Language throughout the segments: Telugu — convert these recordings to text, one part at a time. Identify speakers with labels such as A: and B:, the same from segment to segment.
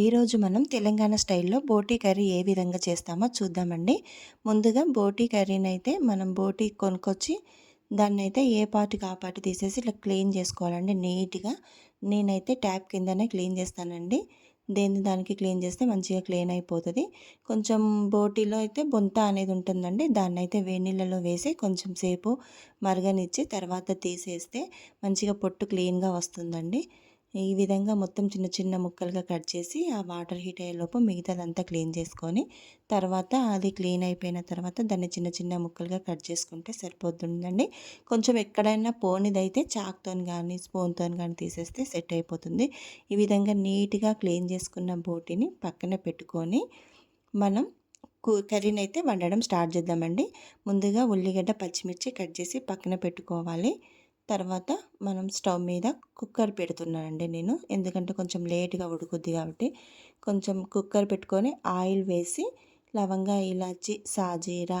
A: ఈరోజు మనం తెలంగాణ స్టైల్లో బోటీ కర్రీ ఏ విధంగా చేస్తామో చూద్దామండి. ముందుగా బోటీ కర్రీని అయితే మనం బోటీ కొనుక్కొచ్చి దాన్ని అయితే ఏ పార్ట్కి ఆ పాటు తీసేసి ఇట్లా క్లీన్ చేసుకోవాలండి నీట్గా. నేనైతే ట్యాప్ కిందనే క్లీన్ చేస్తానండి. దేని దానికి క్లీన్ చేస్తే మంచిగా క్లీన్ అయిపోతుంది. కొంచెం బోటీలో అయితే బొంత అనేది ఉంటుందండి. దాన్ని అయితే వేడినీళ్ళలో వేసి కొంచెం సేపు మరగనిచ్చి తర్వాత తీసేస్తే మంచిగా పొట్టు క్లీన్గా వస్తుందండి. ఈ విధంగా మొత్తం చిన్న చిన్న ముక్కలుగా కట్ చేసి ఆ వాటర్ హీట్ అయ్యేలోపు మిగతాదంతా క్లీన్ చేసుకొని తర్వాత అది క్లీన్ అయిపోయిన తర్వాత దాన్ని చిన్న చిన్న ముక్కలుగా కట్ చేసుకుంటే సరిపోతుందండి. కొంచెం ఎక్కడైనా పోనిదైతే చాక్తో కానీ స్పూన్తో కానీ తీసేస్తే సెట్ అయిపోతుంది. ఈ విధంగా నీట్గా క్లీన్ చేసుకున్న బోటిని పక్కన పెట్టుకొని మనం కర్రీని అయితే వండడం స్టార్ట్ చేద్దామండి. ముందుగా ఉల్లిగడ్డ పచ్చిమిర్చి కట్ చేసి పక్కన పెట్టుకోవాలి. తర్వాత మనం స్టవ్ మీద కుక్కర్ పెడుతున్నానండి నేను. ఎందుకంటే కొంచెం లేట్గా ఉడుకుద్ది కాబట్టి కొంచెం కుక్కర్ పెట్టుకొని ఆయిల్ వేసి లవంగా ఇలాచి సాజీరా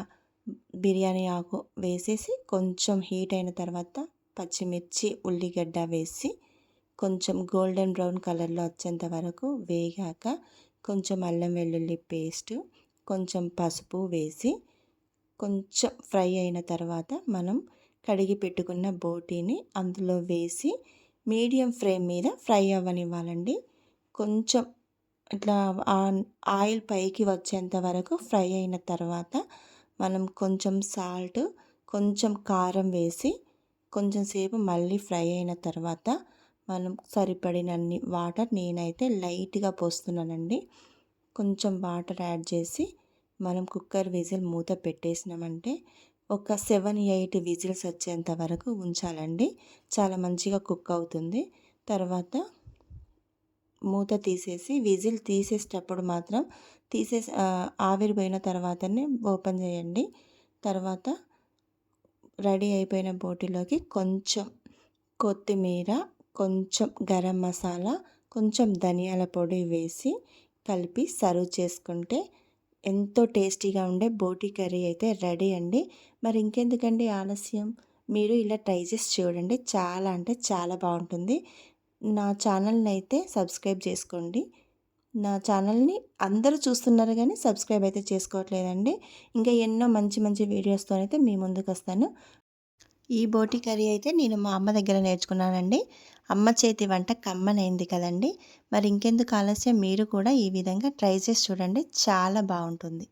A: బిర్యానీ ఆకు వేసేసి కొంచెం హీట్ అయిన తర్వాత పచ్చిమిర్చి ఉల్లిగడ్డ వేసి కొంచెం గోల్డెన్ బ్రౌన్ కలర్లో వచ్చేంత వరకు వేగాక కొంచెం అల్లం వెల్లుల్లి పేస్ట్ కొంచెం పసుపు వేసి కొంచెం ఫ్రై అయిన తర్వాత మనం కడిగి పెట్టుకున్న బోటీని అందులో వేసి మీడియం ఫ్లేమ్ మీద ఫ్రై అవ్వనివ్వాలండి. కొంచెం ఇట్లా ఆయిల్ పైకి వచ్చేంత వరకు ఫ్రై అయిన తర్వాత మనం కొంచెం సాల్ట్ కొంచెం కారం వేసి కొంచెం సేపు మళ్ళీ ఫ్రై అయిన తర్వాత మనం సరిపడినన్ని వాటర్ నేనైతే లైట్గా పోస్తున్నానండి. కొంచెం వాటర్ యాడ్ చేసి మనం కుక్కర్ విజిల్ మూత పెట్టేసినామంటే ఒక సెవెన్ ఎయిట్ విజిల్స్ వచ్చేంత వరకు ఉంచాలండి. చాలా మంచిగా కుక్ అవుతుంది. తర్వాత మూత తీసేసి విజిల్ తీసేటప్పుడు మాత్రం తీసేసి ఆవిరిపోయిన తర్వాతనే ఓపెన్ చేయండి. తర్వాత రెడీ అయిపోయిన బోటిలోకి కొంచెం కొత్తిమీర కొంచెం గరం మసాలా కొంచెం ధనియాల పొడి వేసి కలిపి సర్వ్ చేసుకుంటే ఎంతో టేస్టీగా ఉండే బోటి కర్రీ అయితే రెడీ అండి. మరి ఇంకెందుకండి ఆలస్యం? మీరు ఇలా ట్రై చేసి చూడండి. చాలా అంటే చాలా బాగుంటుంది. నా ఛానల్ని అయితే సబ్స్క్రైబ్ చేసుకోండి. నా ఛానల్ని అందరూ చూస్తున్నారు కానీ సబ్స్క్రైబ్ అయితే చేసుకోవట్లేదండి. ఇంకా ఎన్నో మంచి మంచి వీడియోస్తో అయితే మీ ముందుకు వస్తాను ఈ బోటి కర్రీ అయితే నేను మా అమ్మ దగ్గర నేర్చుకున్నానండి. అమ్మ చేతి వంట కమ్మనైంది కదండి. మరి ఇంకెందుకు ఆలస్యం? మీరు కూడా ఈ విధంగా ట్రై చేసి చూడండి. చాలా బాగుంటుంది.